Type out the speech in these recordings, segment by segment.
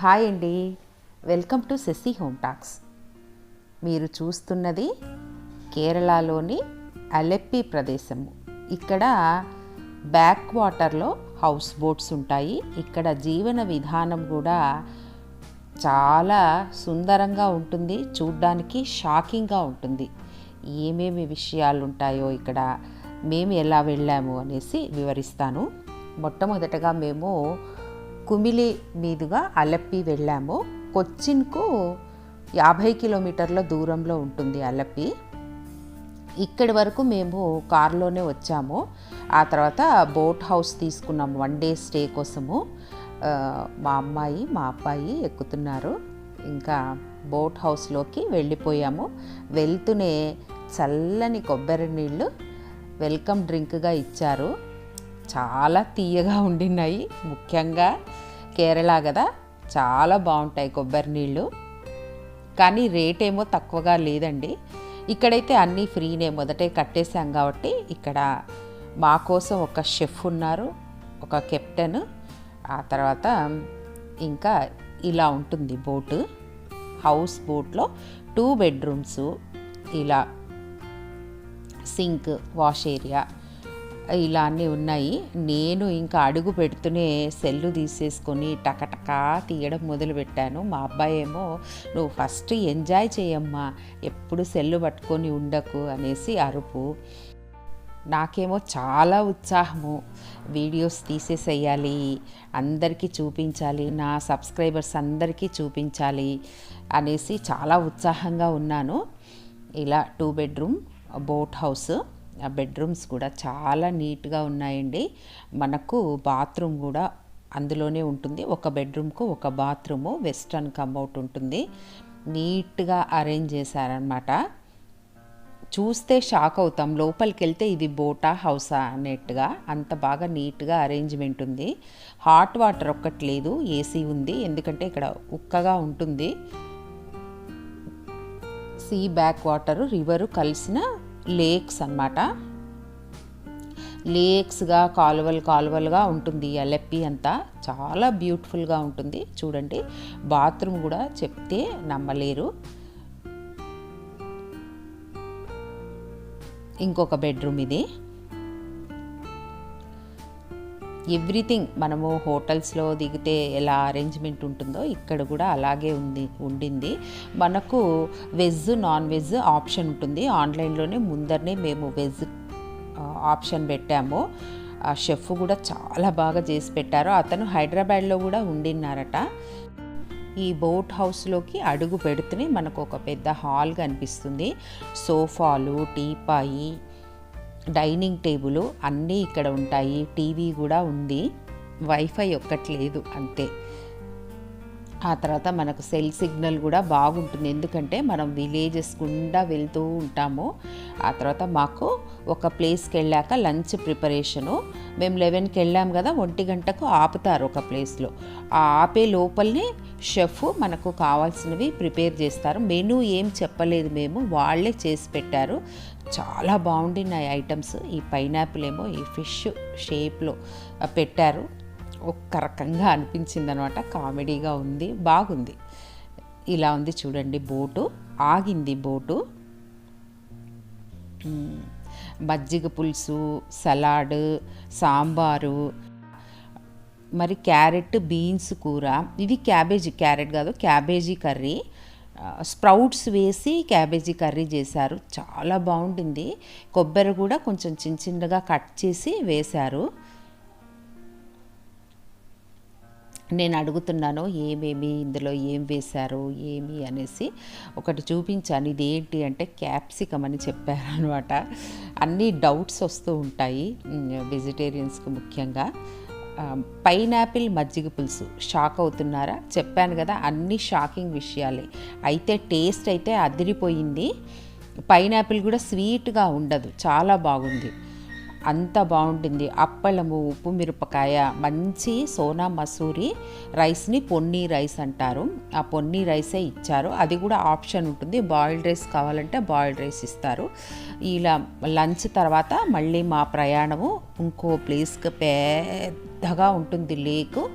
Hi అండి. Welcome to sassy home talks. మీరు చూస్తున్నది కేరళలోని అలెప్పి ప్రదేశము. ఇక్కడ బ్యాక్ వాటర్లో హౌస్ బోట్స్ ఉంటాయి. ఇక్కడ జీవన విధానం కూడా చాలా సుందరంగా ఉంటుంది. చూడ్డానికి షాకింగ్గా ఉంటుంది. ఏమేమి విషయాలు ఉంటాయో ఇక్కడ మేము ఎలా వెళ్ళాము అనేసి వివరిస్తాను. మొట్టమొదటగా మేము కుమిలి మీదుగా అలప్పి వెళ్ళాము. కొచ్చిన్కు యాభై కిలోమీటర్ల దూరంలో ఉంటుంది అలప్పి. ఇక్కడి వరకు మేము కారులోనే వచ్చాము. ఆ తర్వాత బోట్ హౌస్ తీసుకున్నాము. వన్ డే స్టే కోసము. మా అమ్మాయి మా అబ్బాయి ఎక్కుతున్నారు. ఇంకా బోట్ హౌస్లోకి వెళ్ళిపోయాము. వెళ్తూనే చల్లని కొబ్బరి నీళ్ళు వెల్కమ్ డ్రింక్గా ఇచ్చారు. చాలా తీయగా ఉండినాయి ముఖ్యంగా కేరళ కదా చాలా బాగుంటాయి కొబ్బరి నీళ్ళు. కానీ రేట్ ఏమో తక్కువగా లేదండి. ఇక్కడైతే అన్నీ ఫ్రీనే మొదటే కట్టేశాం కాబట్టి ఇక్కడ మా కోసం ఒక షెఫ్ ఉన్నారు ఒక కెప్టెన్. ఆ తర్వాత ఇంకా ఇలా ఉంటుంది బోటు హౌస్ బోట్లో టూ బెడ్రూమ్స్ ఇలా సింక్ వాష్ ఏరియా ఇలా అన్నీ ఉన్నాయి. నేను ఇంకా అడుగు పెడుతూనే సెల్లు తీసేసుకొని టకటకా తీయడం మొదలుపెట్టాను. మా అబ్బాయి ఏమో నువ్వు ఫస్ట్ ఎంజాయ్ చేయమ్మా ఎప్పుడు సెల్లు పట్టుకొని ఉండకు అనేసి అరుపు. నాకేమో చాలా ఉత్సాహము. వీడియోస్ తీసేసేయాలి అందరికీ చూపించాలి నా సబ్స్క్రైబర్స్ అందరికీ చూపించాలి అనేసి చాలా ఉత్సాహంగా ఉన్నాను. ఇలా టూ బెడ్రూమ్ బోట్ హౌస్. ఆ బెడ్రూమ్స్ కూడా చాలా నీట్గా ఉన్నాయండి. మనకు బాత్రూమ్ కూడా అందులోనే ఉంటుంది. ఒక బెడ్రూమ్కు ఒక బాత్రూము వెస్ట్రన్ కమ్అవుట్ ఉంటుంది. నీట్గా అరేంజ్ చేశారనమాట చూస్తే షాక్ అవుతాం. లోపలికి వెళ్తే ఇది బోటా హౌసా అన్నట్టుగా అంత బాగా నీట్గా అరేంజ్మెంట్ ఉంది. హాట్ వాటర్ ఒక్కటి లేదు. ఏసీ ఉంది. ఎందుకంటే ఇక్కడ ఉక్కగా ఉంటుంది. సీ బ్యాక్ వాటరు రివరు కలిసిన లేక్స్ అన్నమాట. లేక్స్గా కాలువలు కాలువలుగా ఉంటుంది అలెప్పి అంతా. చాలా బ్యూటిఫుల్గా ఉంటుంది. చూడండి బాత్రూమ్ కూడా చెప్తే నమ్మలేరు. ఇంకొక బెడ్రూమ్ ఇది. ఎవ్రీథింగ్ మనము హోటల్స్లో దిగితే ఎలా అరేంజ్మెంట్ ఉంటుందో ఇక్కడ కూడా అలాగే ఉంది ఉండింది. మనకు వెజ్ నాన్ వెజ్ ఆప్షన్ ఉంటుంది. ఆన్లైన్లోనే ముందరనే మేము వెజ్ ఆప్షన్ పెట్టాము. ఆ షెఫ్ కూడా చాలా బాగా చేసి పెట్టారు. అతను హైదరాబాద్లో కూడా ఉండిన్నారట. ఈ బోట్ హౌస్లోకి అడుగు పెడితేనే మనకు ఒక పెద్ద హాల్ కనిపిస్తుంది. సోఫాలు టీపాయి డైనింగ్ టేబుల్ అన్నీ ఇక్కడ ఉంటాయి టీవీ కూడా ఉంది వైఫై ఒక్కటి లేదు అంతే. ఆ తర్వాత మనకు సెల్ సిగ్నల్ కూడా బాగుంటుంది. ఎందుకంటే మనం విలేజెస్ గుండా వెళ్తూ ఉంటాము. ఆ తర్వాత మాకు ఒక ప్లేస్కి వెళ్ళాక లంచ్ ప్రిపరేషను. మేము లెవెన్కి వెళ్ళాము కదా ఒంటి గంటకు ఆపుతారు ఒక ప్లేస్లో. ఆ ఆపే లోపలనే షెఫ్ మనకు కావాల్సినవి ప్రిపేర్ చేస్తారు. మెనూ ఏం చెప్పలేదు మేము వాళ్ళే చేసి పెట్టారు. చాలా బాగుండినాయి ఐటమ్స్. ఈ పైనాపిల్ ఏమో ఈ ఫిష్ షేప్లో పెట్టారు. ఒక్క రకంగా అనిపించింది అనమాట కామెడీగా ఉంది బాగుంది. ఇలా ఉంది చూడండి బోటు. ఆగింది బోటు. మజ్జిగ పులుసు సలాడ్ సాంబారు. మరి క్యారెట్ బీన్స్ కూర. ఇది క్యాబేజీ క్యారెట్ కాదు క్యాబేజీ కర్రీ. స్ప్రౌట్స్ వేసి క్యాబేజీ కర్రీ చేశారు. చాలా బాగుంటుంది. కొబ్బరి కూడా కొంచెం చిన్న చిన్నగా కట్ చేసి వేశారు. నేను అడుగుతున్నాను ఏమేమి ఇందులో ఏం వేశారు ఏమి అనేసి. ఒకటి చూపించాను. ఇది ఏంటి అంటే క్యాప్సికమ్ అని చెప్పారు అనమాట అన్ని డౌట్స్ వస్తూ ఉంటాయి వెజిటేరియన్స్కి ముఖ్యంగా. పైనాపిల్ మజ్జిగ పులుసు. షాక్ అవుతున్నారా? చెప్పాను కదా అన్ని షాకింగ్ విషయాలే. అయితే టేస్ట్ అయితే అదిరిపోయింది. పైనాపిల్ కూడా స్వీట్గా ఉండదు. చాలా బాగుంది. అంత బాగుంటుంది. అప్పలము ఉప్పు మిరపకాయ మంచి సోనా మసూరి రైస్ని పొన్నీ రైస్ అంటారు. ఆ పొన్నీ రైసే ఇచ్చారు. అది కూడా ఆప్షన్ ఉంటుంది. బాయిల్డ్ రైస్ కావాలంటే బాయిల్డ్ రైస్ ఇస్తారు. ఇలా లంచ్ తర్వాత మళ్ళీ మా ప్రయాణము ఇంకో ప్లేస్కి పెద్దగా ఉంటుంది లేకు.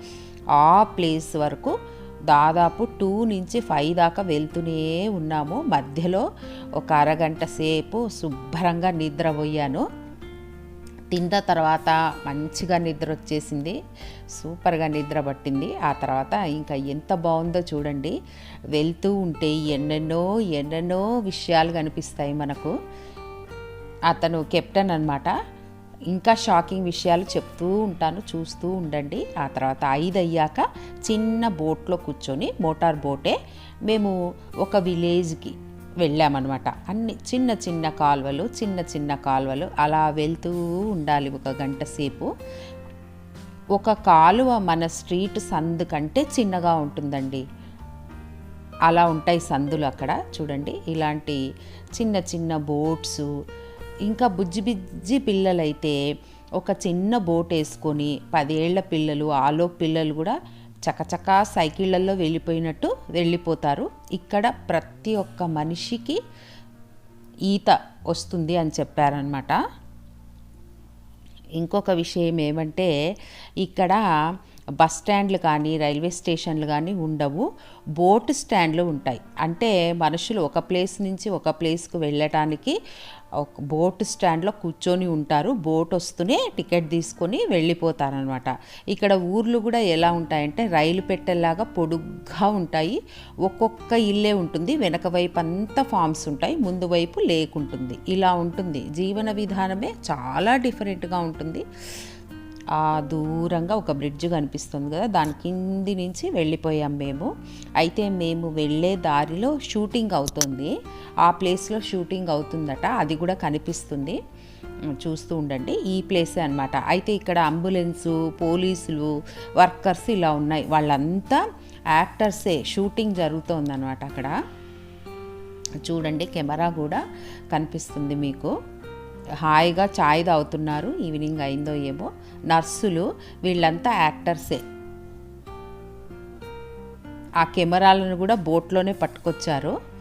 ఆ ప్లేస్ వరకు దాదాపు టూ నుంచి ఫైవ్ దాకా వెళ్తూనే ఉన్నాము. మధ్యలో ఒక అరగంట సేపు శుభ్రంగా నిద్రపోయాను. తిన్న తర్వాత మంచిగా నిద్ర వచ్చేసింది. సూపర్గా నిద్ర పట్టింది. ఆ తర్వాత ఇంకా ఎంత బాగుందో చూడండి. వెళ్తూ ఉంటే ఎన్నెన్నో ఎన్నెన్నో విషయాలు కనిపిస్తాయి మనకు. అతను కెప్టెన్ అనమాట ఇంకా షాకింగ్ విషయాలు చెప్తూ ఉంటాను చూస్తూ ఉండండి. ఆ తర్వాత ఐదు అయ్యాక చిన్న బోట్లో కూర్చొని మోటార్ బోటే మేము ఒక విలేజ్కి వెళ్ళామన్నమాట. అన్ని చిన్న చిన్న కాలువలు చిన్న చిన్న కాలువలు అలా వెళ్తూ ఉండాలి ఒక గంట సేపు. ఒక కాలువ మన స్ట్రీట్ సందు కంటే చిన్నగా ఉంటుందండి. అలా ఉంటాయి సందులు అక్కడ చూడండి. ఇలాంటి చిన్న చిన్న బోట్స్. ఇంకా బుజ్జి బిజ్జి పిల్లలైతే ఒక చిన్న బోట్ వేసుకొని పదేళ్ళ పిల్లలు ఆలో పిల్లలు కూడా చకచకా సైకిళ్ళల్లో వెళ్ళిపోయినట్టు వెళ్ళిపోతారు. ఇక్కడ ప్రతి ఒక్క మనిషికి ఈత వస్తుంది అని చెప్పారనమాట ఇంకొక విషయం ఏమంటే ఇక్కడ బస్ స్టాండ్లు కానీ రైల్వే స్టేషన్లు కానీ ఉండవు. బోట్ స్టాండ్లు ఉంటాయి. అంటే మనుషులు ఒక ప్లేస్ నుంచి ఒక ప్లేస్కు వెళ్ళటానికి ఒక బోట్ స్టాండ్లో కూర్చొని ఉంటారు. బోట్ వస్తూనే టికెట్ తీసుకొని వెళ్ళిపోతారనమాట. ఇక్కడ ఊర్లు కూడా ఎలా ఉంటాయంటే రైలు పెట్టెలాగా పొడుగ్గా ఉంటాయి. ఒక్కొక్క ఇల్లే ఉంటుంది. వెనక వైపు అంతా ఫామ్స్ ఉంటాయి. ముందు వైపు లేకుంటుంది ఇలా ఉంటుంది. జీవన విధానమే చాలా డిఫరెంట్గా ఉంటుంది. ఆ దూరంగా ఒక బ్రిడ్జ్ కనిపిస్తుంది కదా దాని కింది నుంచి వెళ్ళిపోయాం మేము. అయితే మేము వెళ్ళే దారిలో షూటింగ్ అవుతుంది. ఆ ప్లేస్లో షూటింగ్ అవుతుందట అది కూడా కనిపిస్తుంది. చూస్తూ ఉండండి. ఈ ప్లేసే అనమాట అయితే ఇక్కడ అంబులెన్సు పోలీసులు వర్కర్స్ ఇలా ఉన్నాయి. వాళ్ళంతా యాక్టర్సే. షూటింగ్ జరుగుతోందనమాట అక్కడ. చూడండి కెమెరా కూడా కనిపిస్తుంది మీకు. హాయిగా ఛాయ్ తాగుతున్నారు. ఈవినింగ్ అయిందో ఏమో. నర్సులు వీళ్ళంతా యాక్టర్సే. ఆ కెమెరాలను కూడా బోట్లోనే పట్టుకొచ్చారు.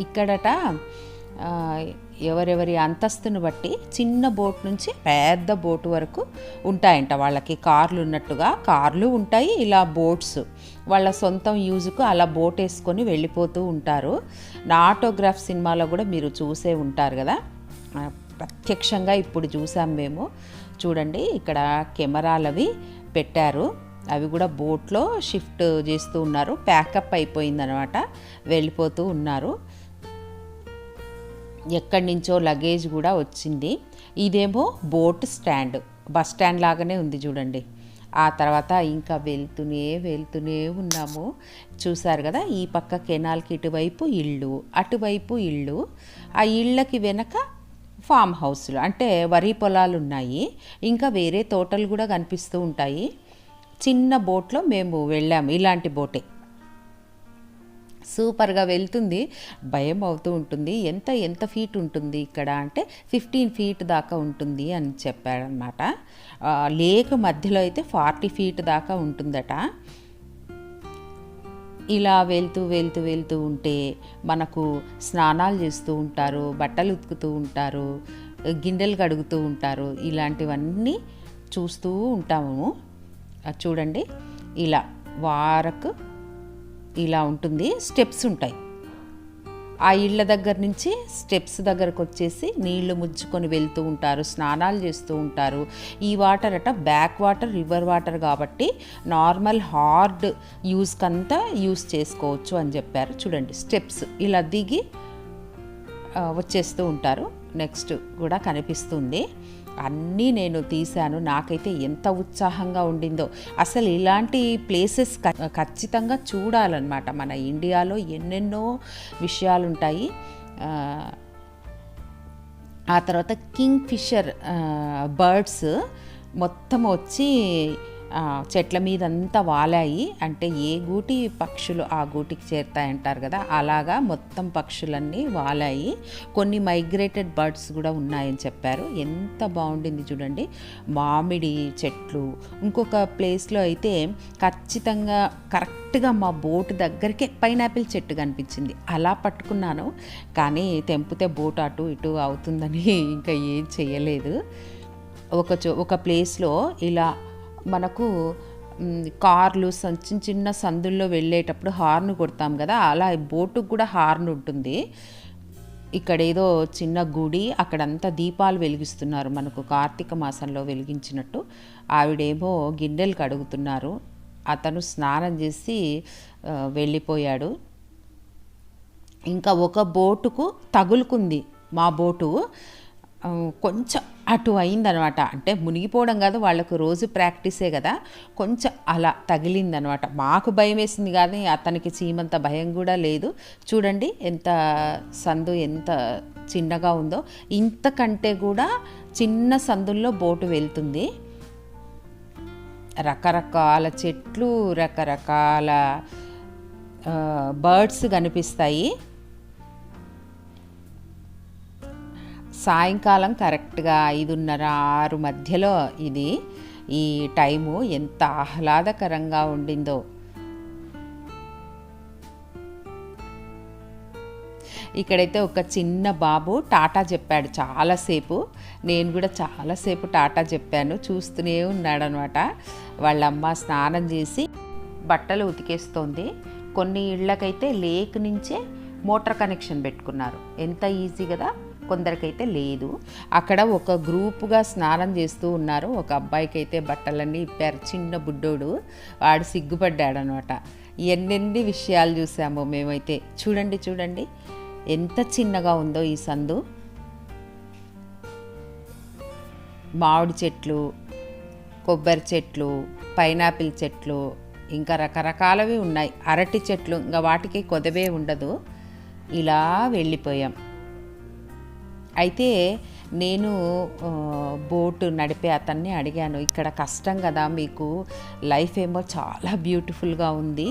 ఇక్కడట ఎవరెవరి అంతస్తును బట్టి చిన్న బోట్ నుంచి పెద్ద బోటు వరకు ఉంటాయంట. వాళ్ళకి కార్లు ఉన్నట్టుగా కార్లు ఉంటాయి ఇలా బోట్స్. వాళ్ళ సొంతం యూజ్కు అలా బోట్ వేసుకొని వెళ్ళిపోతూ ఉంటారు. నా ఆటోగ్రాఫ్ సినిమాలో కూడా మీరు చూసే ఉంటారు కదా? ప్రత్యక్షంగా ఇప్పుడు చూసాం మేము. చూడండి ఇక్కడ కెమెరాలవి పెట్టారు. అవి కూడా బోట్లో షిఫ్ట్ చేస్తూ ఉన్నారు. ప్యాకప్ అయిపోయిందనమాట. వెళ్ళిపోతూ ఉన్నారు. ఎక్కడి నుంచో లగేజ్ కూడా వచ్చింది. ఇదేమో బోట్ స్టాండ్ బస్ స్టాండ్ లాగానే ఉంది చూడండి. ఆ తర్వాత ఇంకా వెళ్తూనే వెళ్తూనే ఉన్నాము. చూసారు కదా ఈ పక్క కెనాల్కి ఇటువైపు ఇళ్ళు అటువైపు ఇళ్ళు ఆ ఇళ్ళకి వెనక ఫామ్ హౌస్లు అంటే వరి పొలాలు ఉన్నాయి. ఇంకా వేరే తోటలు కూడా కనిపిస్తూ ఉంటాయి. చిన్న బోట్లో మేము వెళ్ళాము ఇలాంటి బోటే. సూపర్గా వెళ్తుంది. భయం అవుతూ ఉంటుంది. ఎంత ఎంత ఫీట్ ఉంటుంది ఇక్కడ అంటే ఫిఫ్టీన్ ఫీట్ దాకా ఉంటుంది అని చెప్పాడనమాట లేక్ మధ్యలో అయితే ఫార్టీ ఫీట్ దాకా ఉంటుందట. ఇలా వెళ్తూ వెళ్తూ వెళ్తూ ఉంటే మనకు స్నానాలు చేస్తూ ఉంటారు బట్టలు ఉతుకుతూ ఉంటారు గిన్నెలు కడుగుతూ ఉంటారు. ఇలాంటివన్నీ చూస్తూ ఉంటాము. చూడండి. ఇలా వారకు ఇలా ఉంటుంది స్టెప్స్ ఉంటాయి. ఆ ఇళ్ళ దగ్గర నుంచి స్టెప్స్ దగ్గరకు వచ్చేసి నీళ్ళు ముచ్చుకొని వెళ్తూ ఉంటారు స్నానాలు చేస్తూ ఉంటారు. ఈ వాటర్ అట బ్యాక్ వాటర్ రివర్ వాటర్ కాబట్టి నార్మల్ హార్డ్ యూస్కంతా యూస్ చేసుకోవచ్చు అని చెప్పారు. చూడండి స్టెప్స్ ఇలా దిగి వచ్చేస్తూ ఉంటారు. నెక్స్ట్ కూడా కనిపిస్తుంది. అన్నీ నేను తీశాను. నాకైతే ఎంత ఉత్సాహంగా ఉండిందో. అసలు ఇలాంటి ప్లేసెస్ ఖచ్చితంగా చూడాలన్నమాట. మన ఇండియాలో ఎన్నెన్నో విషయాలు ఉంటాయి ఆ తర్వాత కింగ్ ఫిషర్ బర్డ్స్ మొత్తం వచ్చి చెట్ల మీద అంతా వాలాయి. అంటే ఏ గూటి పక్షులు ఆ గూటికి చేరుతాయంటారు కదా అలాగా మొత్తం పక్షులన్నీ వాలాయి. కొన్ని మైగ్రేటెడ్ బర్డ్స్ కూడా ఉన్నాయని చెప్పారు. ఎంత బాగుండింది చూడండి. మామిడి చెట్లు. ఇంకొక ప్లేస్లో అయితే ఖచ్చితంగా కరెక్ట్గా మా బోటు దగ్గరికి పైనాపిల్ చెట్టు కనిపించింది. అలా పట్టుకున్నాను. కానీ తెంపితే బోట్ అటు ఇటు అవుతుందని ఇంకా ఏం చేయలేదు. ఒక చో ఒక ప్లేస్లో ఇలా మనకు కార్లు చిన్న చిన్న సందుల్లో వెళ్ళేటప్పుడు హార్న్ కొడతాం కదా అలా బోటుకు కూడా హార్న్ ఉంటుంది. ఇక్కడ ఏదో చిన్న గుడి అక్కడంతా దీపాలు వెలిగిస్తున్నారు మనకు కార్తీక మాసంలో వెలిగించినట్టు. ఆవిడేమో గిన్నెలు కడుగుతున్నారు. అతను స్నానం చేసి వెళ్ళిపోయాడు. ఇంకా ఒక బోటుకు తగులుకుంది మా బోటు. కొంచెం అటు అయిందనమాట. అంటే మునిగిపోవడం కాదు వాళ్ళకు రోజు ప్రాక్టీసే కదా. కొంచెం అలా తగిలిందనమాట. మాకు భయం వేసింది కానీ అతనికి చీమంత భయం కూడా లేదు. చూడండి ఎంత సందు ఎంత చిన్నగా ఉందో. ఇంతకంటే కూడా చిన్న సందుల్లో బోటు వెళ్తుంది. రకరకాల చెట్లు రకరకాల బర్డ్స్ కనిపిస్తాయి. సాయంకాలం కరెక్ట్గా ఐదున్నర ఆరు మధ్యలో ఇది ఈ టైము ఎంత ఆహ్లాదకరంగా ఉండిందో. ఇక్కడైతే ఒక చిన్న బాబు టాటా చెప్పాడు చాలాసేపు నేను కూడా చాలాసేపు టాటా చెప్పాను. చూస్తూనే ఉన్నాడనమాట. వాళ్ళమ్మ స్నానం చేసి బట్టలు ఉతికేస్తోంది. కొన్ని ఇళ్ళకైతే లేక్ నుంచే మోటార్ కనెక్షన్ పెట్టుకున్నారు. ఎంత ఈజీ కదా? కొందరికైతే లేదు. అక్కడ ఒక గ్రూపుగా స్నానం చేస్తూ ఉన్నారు. ఒక అబ్బాయికి అయితే బట్టలన్నీ ఇప్పారు. చిన్న బుడ్డోడు. వాడు సిగ్గుపడ్డాడు అనమాట ఎన్నెన్ని విషయాలు చూసాము మేమైతే. చూడండి చూడండి. ఎంత చిన్నగా ఉందో ఈ సందు. మామిడి చెట్లు కొబ్బరి చెట్లు పైనాపిల్ చెట్లు ఇంకా రకరకాలవి ఉన్నాయి. అరటి చెట్లు ఇంకా వాటికి కొదవే ఉండదు. ఇలా వెళ్ళిపోయాం. అయితే నేను బోటు నడిపే అతన్ని అడిగాను ఇక్కడ కష్టం కదా మీకు లైఫ్ ఏమో చాలా బ్యూటిఫుల్గా ఉంది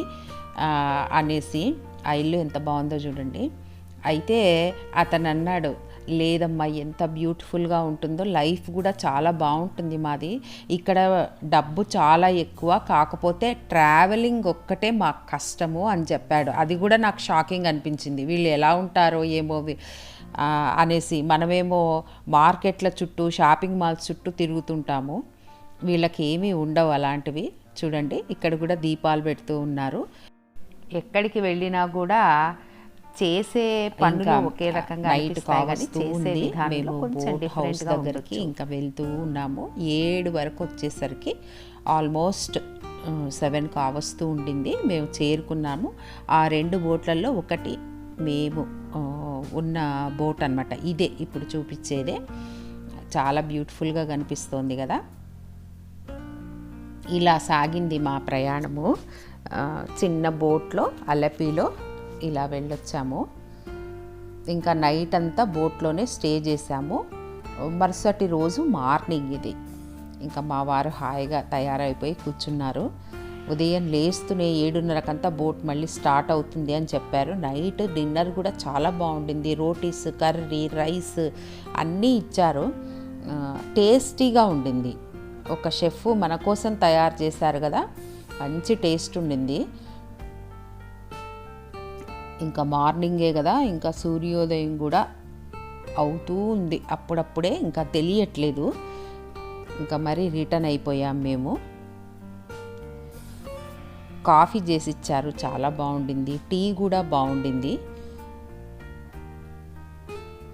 అనేసి ఆ ఇల్లు ఎంత బాగుందో చూడండి. అయితే అతను అన్నాడు లేదమ్మా ఎంత బ్యూటిఫుల్గా ఉంటుందో లైఫ్ కూడా చాలా బాగుంటుంది మాది. ఇక్కడ డబ్బు చాలా ఎక్కువ కాకపోతే ట్రావెలింగ్ ఒక్కటే మాకు కష్టము అని చెప్పాడు. అది కూడా నాకు షాకింగ్ అనిపించింది. వీళ్ళు ఎలా ఉంటారో ఏమో అనేసి మనమేమో మార్కెట్ల చుట్టూ షాపింగ్ మాల్స్ చుట్టూ తిరుగుతుంటాము. వీళ్ళకి ఏమీ ఉండవు అలాంటివి. చూడండి ఇక్కడ కూడా దీపాలు పెడుతూ ఉన్నారు. ఎక్కడికి వెళ్ళినా కూడా చేసే పనులు ఒకే రకంగా నైట్ కావస్తూ ఉంది. విధానంలో మేము బోట్ హౌస్ దగ్గరికి. ఇంకా వెళ్తూ ఉన్నాము. ఏడు వరకు వచ్చేసరికి ఆల్మోస్ట్ సెవెన్ కావస్తూ ఉండింది. మేము చేరుకున్నాము. ఆ రెండు బోట్లలో ఒకటి మేము ఉన్న బోట్ అన్నమాట. ఇదే ఇప్పుడు చూపించేదే. చాలా బ్యూటిఫుల్గా కనిపిస్తోంది కదా. ఇలా సాగింది మా ప్రయాణము. చిన్న బోట్లో అలపిలో ఇలా వెళ్ళొచ్చాము. ఇంకా నైట్ అంతా బోట్లోనే స్టే చేసాము మరుసటి రోజు మార్నింగ్ ఇది. ఇంకా మా వారు హాయిగా తయారైపోయి కూర్చున్నారు. ఉదయం లేస్తూనే ఏడున్నరకంతా బోట్ మళ్ళీ స్టార్ట్ అవుతుంది అని చెప్పారు. నైట్ డిన్నర్ కూడా చాలా బాగుండింది. రోటీస్ కర్రీ రైస్ అన్నీ ఇచ్చారు. టేస్టీగా ఉండింది. ఒక షెఫ్ మన కోసం తయారు చేశారు కదా మంచి టేస్ట్ ఉండింది. ఇంకా మార్నింగే కదా ఇంకా సూర్యోదయం కూడా అవుతూ ఉంది. అప్పుడప్పుడే ఇంకా తెలియట్లేదు. ఇంకా మరి రిటర్న్ అయిపోయాం మేము. కాఫీ చేసి ఇచ్చారు చాలా బాగుండింది. టీ కూడా బాగుండింది.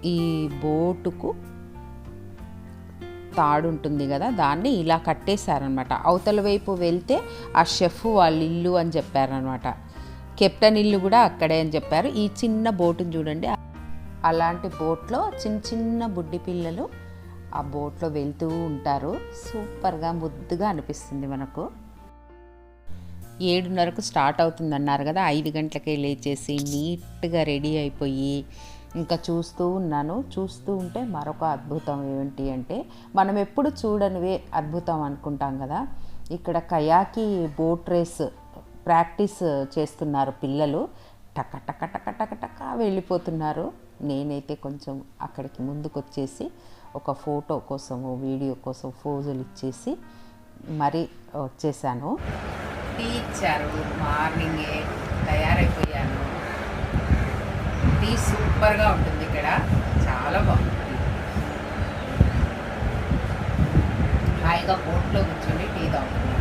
ఈ బోటుకు తాడు ఉంటుంది కదా దాన్ని ఇలా కట్టేశారనమాట. అవతల వైపు వెళ్తే ఆ షెఫ్ వాళ్ళ ఇల్లు అని చెప్పారనమాట. కెప్టెన్ ఇల్లు కూడా అక్కడే అని చెప్పారు. ఈ చిన్న బోటుని చూడండి. అలాంటి బోట్లో చిన్న చిన్న బుడ్డి పిల్లలు ఆ బోట్లో వెళ్తూ ఉంటారు. సూపర్గా ముద్దుగా అనిపిస్తుంది మనకు. ఏడున్నరకు స్టార్ట్ అవుతుంది అన్నారు కదా ఐదు గంటలకే లేచేసి నీట్గా రెడీ అయిపోయి ఇంకా చూస్తూ ఉన్నాను. చూస్తూ ఉంటే మరొక అద్భుతం ఏంటి అంటే మనం ఎప్పుడు చూడనివే అద్భుతం అనుకుంటాం కదా. ఇక్కడ కయాకి బోట్ రేస్ ప్రాక్టీస్ చేస్తున్నారు పిల్లలు. టక టక టక టక టక వెళ్ళిపోతున్నారు. నేనైతే కొంచెం అక్కడికి ముందుకు వచ్చేసి ఒక ఫోటో కోసము వీడియో కోసం ఫోజులు ఇచ్చేసి మరి వచ్చేసాను. టీ ఇచ్చారు. మార్నింగే తయారైపోయాను. టీ సూపర్గా ఉంటుంది ఇక్కడ. చాలా బాగుంటుంది. హాయిగా బోట్లో కూర్చొని టీ తాగుతున్నాను.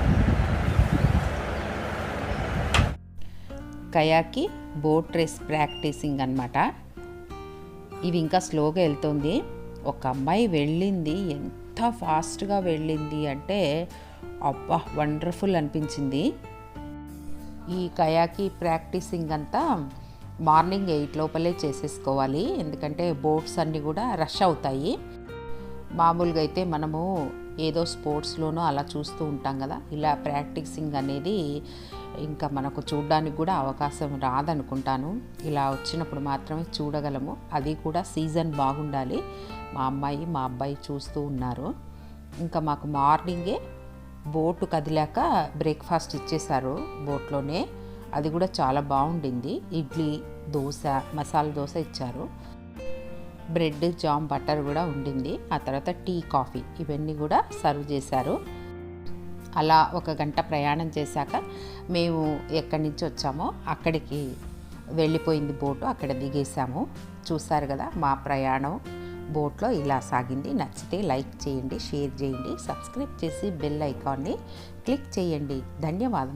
కయాకి బోట్ రేస్ ప్రాక్టీసింగ్ అనమాట ఇవి ఇంకా స్లోగా వెళ్తుంది. ఒక అమ్మాయి వెళ్ళింది. ఎంత ఫాస్ట్గా వెళ్ళింది అంటే అబ్బా వండర్ఫుల్ అనిపించింది. ఈ కయాకి ప్రాక్టీసింగ్ అంతా మార్నింగ్ ఎయిట్ లోపలే చేసేసుకోవాలి. ఎందుకంటే బోట్స్ అన్నీ కూడా రష్ అవుతాయి. మామూలుగా అయితే మనము ఏదో స్పోర్ట్స్లోనో అలా చూస్తూ ఉంటాం కదా. ఇలా ప్రాక్టీసింగ్ అనేది ఇంకా మనకు చూడడానికి కూడా అవకాశం రాదనుకుంటాను. ఇలా వచ్చినప్పుడు మాత్రమే చూడగలము. అది కూడా సీజన్ బాగుండాలి. మా అమ్మాయి మా అబ్బాయి చూస్తూ ఉన్నారు. ఇంకా మాకు మార్నింగే బోటు కదిలాక బ్రేక్ఫాస్ట్ ఇచ్చేశారు బోట్లోనే. అది కూడా చాలా బాగుండింది. ఇడ్లీ దోశ మసాలా దోశ ఇచ్చారు. బ్రెడ్ జామ్ బటర్ కూడా ఉండింది. ఆ తర్వాత టీ కాఫీ ఇవన్నీ కూడా సర్వ్ చేశారు. అలా ఒక గంట ప్రయాణం చేశాక మేము ఎక్కడి నుంచి వచ్చామో అక్కడికి వెళ్ళిపోయింది బోటు. అక్కడ దిగేసాము చూసారు కదా మా ప్రయాణం. బోట్లో ఇలా సాగింది. నచ్చితే లైక్ చేయండి షేర్ చేయండి సబ్స్క్రైబ్ చేసి బెల్ ఐకాన్ని క్లిక్ చేయండి. ధన్యవాదం